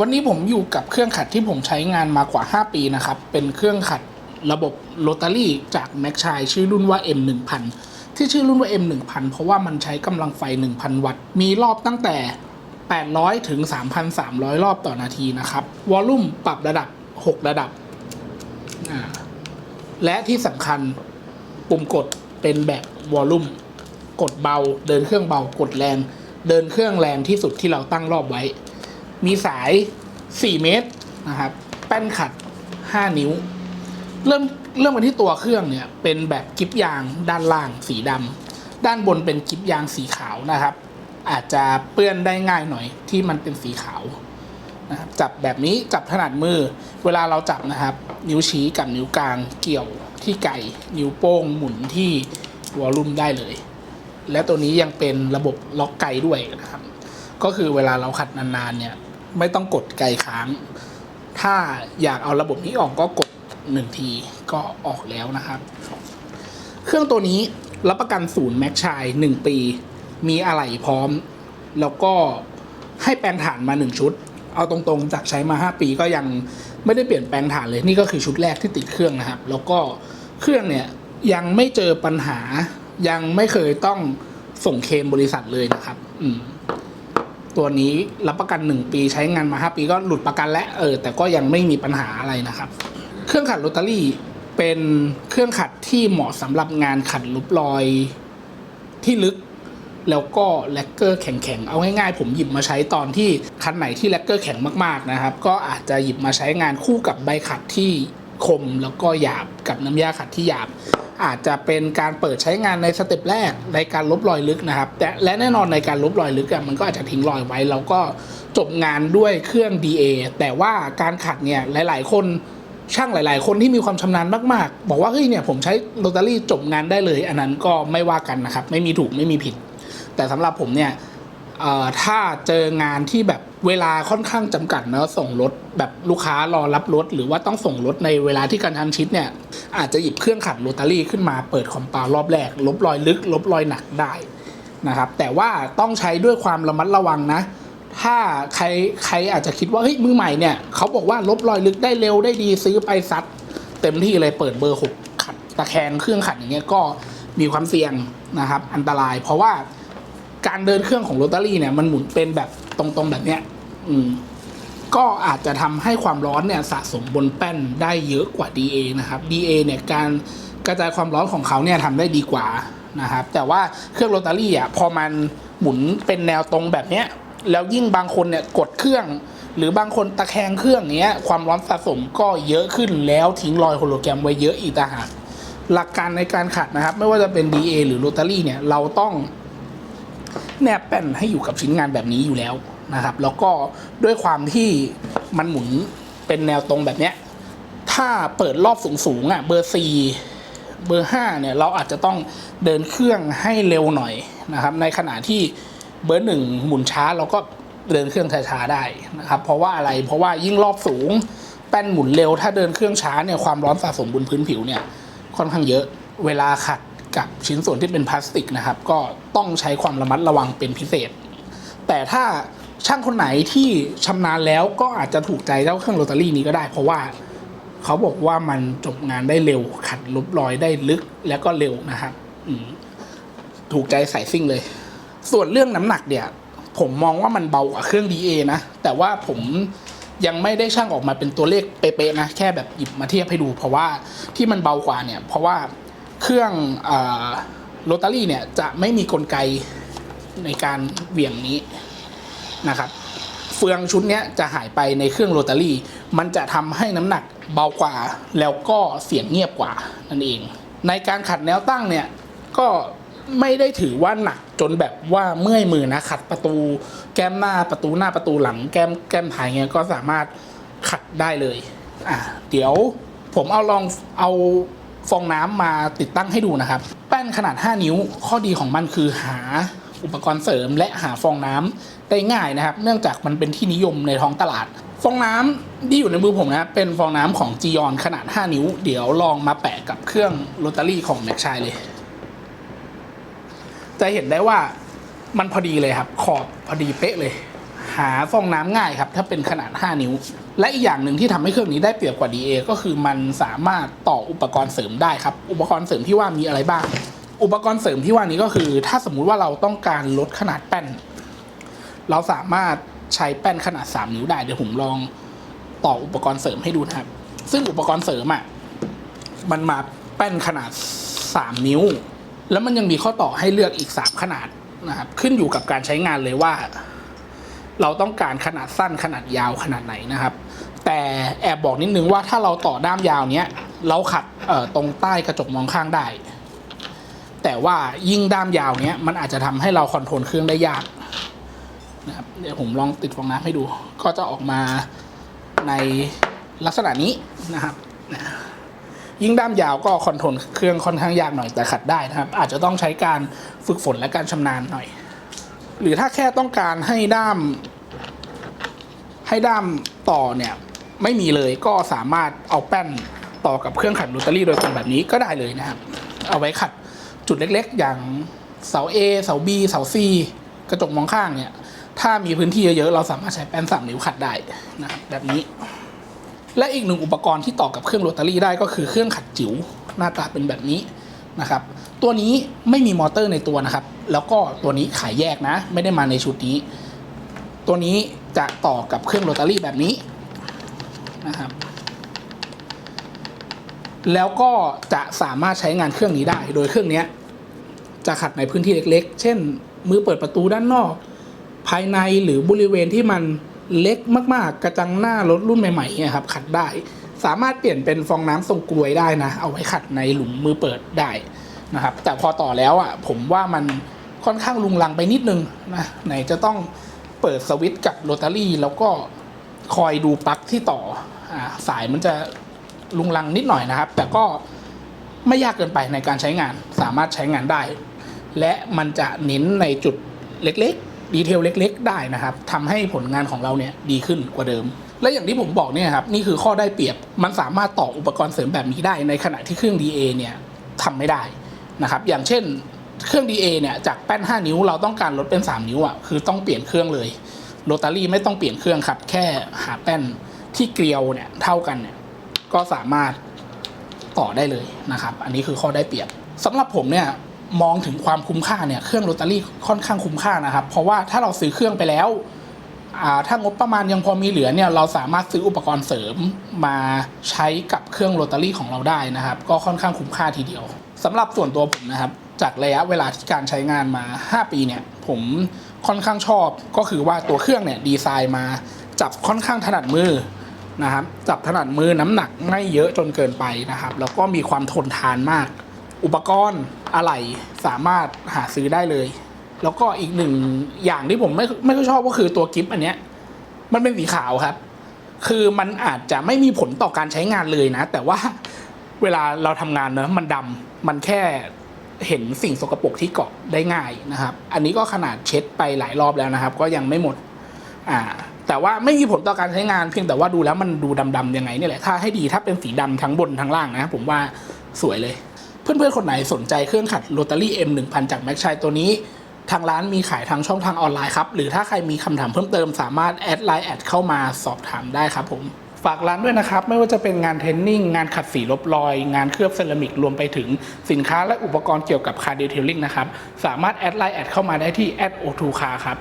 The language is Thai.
วันนี้ผมอยู่กับเครื่องขัดที่ผมใช้งานมากว่า 5 ปีนะครับ เป็นเครื่องขัดระบบโรตารี่จากแม็กชายชื่อรุ่นว่า M1000 ที่ชื่อรุ่นว่า M1000 เพราะว่ามันใช้กำลังไฟ 1,000 วัตต์ มีรอบตั้งแต่ 800 ถึง 3,300 รอบต่อนาทีนะครับ วอลลุ่มปรับระดับ 6 ระดับ และที่สำคัญปุ่มกดเป็นแบบวอลลุ่ม กดเบา เดินเครื่องเบา กดแรง เดินเครื่องแรงที่สุดที่เราตั้งรอบไว้ มีสาย 4 เมตรนะครับ แป้นขัด 5 นิ้ว เริ่มเริ่มกันที่ตัวเครื่องเนี่ยเป็นแบบกิบยางด้านล่างสีดำด้านบนเป็นกิบยางสีขาวนะครับ อาจจะเปื้อนได้ง่ายหน่อยที่มันเป็นสีขาวนะครับจับแบบนี้จับถนัดมือ เวลาเราจับนะครับ นิ้วชี้กับนิ้วกลางเกี่ยวที่ไก่ นิ้วโป้งหมุนที่วอลลุ่มได้เลย และตัวนี้ยังเป็นระบบล็อกไก่ด้วยนะครับ ก็คือเวลาเราขัดนานๆเนี่ย ไม่ต้องกดไกลค้าง ถ้าอยากเอาระบบนี้ออกก็กดหนึ่งทีก็ออกแล้วนะครับ เครื่องตัวนี้รับประกันศูนย์แม็กชายหนึ่งปี มีอะไหล่พร้อม แล้วก็ให้แปลงฐานมาหนึ่งชุด เอาตรงๆจากใช้มา5ปีก็ยังไม่ได้เปลี่ยนแปลงฐานเลยนี่ก็คือชุดแรกที่ติดเครื่องนะครับ แล้วก็เครื่องเนี่ยยังไม่เจอปัญหายังไม่เคยต้องส่งเคมบริษัทเลยนะครับ อืม ตัวนี้รับประกัน 1 ปีใช้งานมา 5 ปีก็หลุดประกันและเออแต่ก็ยังไม่มีปัญหาอะไรนะครับ เครื่องขัดโรตารี่เป็นเครื่องขัดที่เหมาะสำหรับงานขัดลุบรอยที่ลึกแล้วก็แลกเกอร์แข็งๆ เอาง่ายๆ ผมหยิบมาใช้ตอนที่คันไหนที่แลกเกอร์แข็งมากๆนะครับ ก็อาจจะหยิบมาใช้งานคู่กับใบขัดที่คมแล้วก็หยาบกับน้ำยาขัดที่หยาบ อาจจะเป็นการเปิดใช้งานในสเต็ปแรกในการลบรอยลึกนะครับแต่และแน่นอนในการลบรอยลึกอะมันก็อาจจะทิ้งรอยไว้ แล้วก็จบงานด้วยเครื่อง DA แต่ว่าการขัดเนี่ยหลาย ๆ คนช่างหลาย ๆ คนที่มีความชำนาญมากๆ บอกว่าเฮ้ยเนี่ยผมใช้โรตารี่จบงานได้เลย อันนั้นก็ไม่ว่ากันนะครับ ไม่มีถูกไม่มีผิด แต่สำหรับผมเนี่ยถ้าเจองานที่แบบ เวลาค่อนข้างจำกัดเนะส่งรถแบบลูกค้ารอรับรถ หรือว่าต้องส่งรถในเวลาที่กระชันชิดเนี่ย อาจจะหยิบเครื่องขัดโรตารี่ขึ้นมาเปิดคอมเปารอบแรก ลบรอยลึก ลบรอยหนักได้นะครับ แต่ว่าต้องใช้ด้วยความระมัดระวังนะ ถ้าใครใครอาจจะคิดว่าเฮ้ยมือใหม่เนี่ยเขาบอกว่าลบรอยลึกได้เร็วได้ดีซื้อไปซัดเต็มที่เลยเปิดเบอร์หกขัดตะแคงเครื่องขัดอย่างเงี้ยก็มีความเสี่ยงนะครับ อันตรายเพราะว่าการเดินเครื่องของโรตารี่เนี่ยมันหมุนเป็นแบบตรงๆแบบเนี้ย อืมก็อาจจะทำให้ความร้อนเนี่ยสะสมบนแป้นได้เยอะกว่า DA นะครับ DA เนี่ยการกระจายความร้อนของเขาเนี่ยทำได้ดีกว่านะครับ แต่ว่าเครื่องโรตารี่อะพอมันหมุนเป็นแนวตรงแบบเนี้ยแล้วยิ่งบางคนเนี่ยกดเครื่อง หรือบางคนตะแคงเครื่องเนี้ยความร้อนสะสมก็เยอะขึ้นแล้วทิ้งรอยโฮโลแกรมไว้เยอะอีกต่างหากหลักการในการขัดนะครับ ไม่ว่าจะเป็น DA หรือโรตารี่เนี่ยเราต้องแนบแป้นให้อยู่กับชิ้นงานแบบนี้อยู่แล้ว นะครับ แล้วก็ด้วยความที่มันหมุนเป็นแนวตรงแบบเนี้ย ถ้าเปิดรอบสูงๆอะเบอร์สี่เบอร์ห้าเนี่ยเราอาจจะต้องเดินเครื่องให้เร็วหน่อยนะครับ ในขณะที่เบอร์หนึ่งหมุนช้าเราก็เดินเครื่องช้าๆได้นะครับ เพราะว่าอะไรเพราะว่ายิ่งรอบสูงแป้นหมุนเร็ว ถ้าเดินเครื่องช้าเนี่ยความร้อนสะสมบนพื้นผิวเนี่ยค่อนข้างเยอะเวลาขัดกับชิ้นส่วนที่เป็นพลาสติกนะครับ ก็ต้องใช้ความระมัดระวังเป็นพิเศษ แต่ถ้า ช่างคนไหนที่ชำนาญแล้วก็อาจจะถูกใจเจ้าเครื่องโรตารี่นี้ก็ได้ เพราะว่าเขาบอกว่ามันจบงานได้เร็ว ขัดลบรอยได้ลึกแล้วก็เร็วนะครับถูกใจใส่ซิ่งเลย ส่วนเรื่องน้ำหนักเนี่ย ผมมองว่ามันเบากว่าเครื่อง DA นะ แต่ว่าผมยังไม่ได้ช่างออกมาเป็นตัวเลขเป๊ะๆนะ แค่แบบหยิบมาเทียบให้ดู เพราะว่าที่มันเบากว่าเนี่ย เพราะว่าเครื่องโรตารี่เนี่ยจะไม่มีกลไกในการเหวี่ยงนี้ นะครับ เฟืองชุดนี้จะหายไปในเครื่องโรตารี่ มันจะทำให้น้ำหนักเบากว่า แล้วก็เสียงเงียบกว่านั่นเอง ในการขัดแนวตั้งเนี่ยก็ไม่ได้ถือว่าหนักจนแบบว่าเมื่อยมือนะขัดประตูแก้มหน้าประตูหน้าประตูหลังแก้มแก้มถ่ายเงี้ยก็สามารถขัดได้เลยอะเดี๋ยวผมเอาลองเอาฟองน้ำมาติดตั้งให้ดูนะครับ แป้นขนาด 5 นิ้วข้อดีของมันคือหาอุปกรณ์เสริมและหาฟองน้ำ ได้ง่ายนะครับ เนื่องจากมันเป็นที่นิยมในท้องตลาด ฟองน้ำที่อยู่ในมือผมนะเป็นฟองน้ำของจียอนขนาด 5 นิ้ว เดี๋ยวลองมาแปะกับเครื่องโรตารี่ของแม็กชายเลย จะเห็นได้ว่ามันพอดีเลยครับ ขอบพอดีเป๊ะเลย หาฟองน้ำง่ายครับ ถ้าเป็นขนาด 5 นิ้ว และอีกอย่างหนึ่งที่ทำให้เครื่องนี้ได้เปรียบกว่า DA ก็คือมันสามารถต่ออุปกรณ์เสริมได้ครับ อุปกรณ์เสริมที่ว่ามีอะไรบ้าง อุปกรณ์เสริมที่ว่านี้ก็คือ ถ้าสมมุติว่าเราต้องการลดขนาดแป้น เราสามารถใช้แป้นขนาด 3 นิ้วได้ เดี๋ยวผมลองต่ออุปกรณ์เสริมให้ดูนะครับ ซึ่งอุปกรณ์เสริมอะมันมาแป้นขนาด 3 นิ้ว แล้วมันยังมีข้อต่อให้เลือกอีก 3 ขนาดนะครับขึ้นอยู่กับการใช้งานเลยว่า เราต้องการขนาดสั้นขนาดยาวขนาดไหนนะครับ แต่แอบบอกนิดนึงว่าถ้าเราต่อด้ามยาวเนี้ยเราขัดตรงใต้กระจกมองข้างได้ แต่ว่ายิ่งด้ามยาวเนี้ยมันอาจจะทำให้เราคอนโทรลเครื่องได้ยาก นะครับเดี๋ยวผมลองติดฟองน้ำให้ดู ก็จะออกมาในลักษณะนี้นะครับยิ่งด้ามยาวก็คอนโทรลเครื่องค่อนข้างยากหน่อยแต่ขัดได้นะครับ อาจจะต้องใช้การฝึกฝนและการชำนาญหน่อย หรือถ้าแค่ต้องการให้ด้าม ให้ด้ามต่อเนี่ยไม่มีเลยก็สามารถเอาแป้นต่อกับเครื่องขัดโรตารี่โดยตรงแบบนี้ก็ได้เลยนะครับ เอาไว้ขัดจุดเล็กๆ อย่างเสา A เสา B เสา C กระจกมองข้างเนี่ย ถ้ามีพื้นที่เยอะๆเราสามารถใช้แป้นสามนิ้วขัดได้นะครับแบบนี้ และอีกหนึ่งอุปกรณ์ที่ต่อกับเครื่องโรตารี่ได้ก็คือเครื่องขัดจิ๋วหน้าตาเป็นแบบนี้นะครับ ตัวนี้ไม่มีมอเตอร์ในตัวนะครับ แล้วก็ตัวนี้ขายแยกนะ ไม่ได้มาในชุดนี้ ตัวนี้จะต่อกับเครื่องโรตารี่แบบนี้นะครับ แล้วก็จะสามารถใช้งานเครื่องนี้ได้ โดยเครื่องนี้จะขัดในพื้นที่เล็ก ๆ เช่น มือเปิดประตูด้านนอก ภายในหรือบริเวณที่มันเล็กมากๆ กระจังหน้ารถรุ่นใหม่ๆเนี่ยครับขัดได้ สามารถเปลี่ยนเป็นฟองน้ำทรงกลวยได้นะ เอาไว้ขัดในหลุมมือเปิดได้นะครับ แต่พอต่อแล้วอะผมว่ามันค่อนข้างลุงลังไปนิดนึงนะไหนจะต้องเปิดสวิตช์กับโรตารี่ แล้วก็คอยดูปลั๊กที่ต่ออสายมันจะลุงลังนิดหน่อยนะครับ แต่ก็ไม่ยากเกินไปในการใช้งานสามารถใช้งานได้ และมันจะเน้นในจุดเล็กๆ ดีเทลเล็ก ๆ ได้นะครับทำให้ผลงานของเราเนี่ยดีขึ้นกว่าเดิม และอย่างที่ผมบอกเนี่ยครับนี่คือข้อได้เปรียบมันสามารถต่ออุปกรณ์เสริมแบบนี้ได้ในขณะที่เครื่อง DA เนี่ยทำไม่ได้นะครับอย่างเช่นเครื่อง DA เนี่ยจากแป้น 5 นิ้วเราต้องการลดเป็น 3 นิ้วอะคือต้องเปลี่ยนเครื่องเลยโรตารี่ไม่ต้องเปลี่ยนเครื่องครับ แค่หาแป้นที่เกลียวเนี่ยเท่ากันเนี่ยก็สามารถต่อได้เลยนะครับ อันนี้คือข้อได้เปรียบสำหรับผมเนี่ย มองถึงความคุ้มค่าเนี่ยเครื่องโรตารี่ค่อนข้างคุ้มค่านะครับ เพราะว่าถ้าเราซื้อเครื่องไปแล้วอ่าถ้างบประมาณยังพอมีเหลือเนี่ยเราสามารถซื้ออุปกรณ์เสริมมาใช้กับเครื่องโรตารี่ของเราได้นะครับ ก็ค่อนข้างคุ้มค่าทีเดียวสำหรับส่วนตัวผมนะครับ จากระยะเวลาที่การใช้งานมา 5 ปีเนี่ยผมค่อนข้างชอบก็คือว่าตัวเครื่องเนี่ยดีไซน์มาจับค่อนข้างถนัดมือนะครับจับถนัดมือน้ำหนักไม่เยอะจนเกินไปนะครับ แล้วก็มีความทนทานมาก อุปกรณ์ อะไหล่สามารถหาซื้อได้เลย แล้วก็อีกหนึ่งอย่างที่ผมไม่ไม่ค่อยชอบก็คือตัวกิฟต์อันเนี้ย มันเป็นสีขาวครับ คือมันอาจจะไม่มีผลต่อการใช้งานเลยนะ แต่ว่าเวลาเราทำงานเนอะมันดำมันแค่เห็นสิ่งสกปรกที่เกาะได้ง่ายนะครับ อันนี้ก็ขนาดเช็ดไปหลายรอบแล้วนะครับ ก็ยังไม่หมด อ่า แต่ว่าไม่มีผลต่อการใช้งานเพียงแต่ว่าดูแล้วมันดูดำๆยังไงนี่แหละ ถ้าให้ดีถ้าเป็นสีดำทั้งบนทั้งล่างนะ ผมว่าสวยเลย เพื่อนๆ คนไหนสนใจเครื่องขัดโรตารี่ M1000 จากแม็กชัยตัวนี้ ทางร้านมีขายทางช่องทางออนไลน์ครับ หรือถ้าใครมีคำถามเพิ่มเติมสามารถแอดไลน์แอดเข้ามาสอบถามได้ครับผม ฝากร้านด้วยนะครับ ไม่ว่าจะเป็นงานเทนนิ่ง งานขัดสีลบรอย งานเคลือบเซรามิกรวมไปถึงสินค้าและอุปกรณ์เกี่ยวกับคาร์ดีเทลลิ่งนะครับ สามารถแอดไลน์แอดเข้ามาได้ที่แอดโอทูคาครับ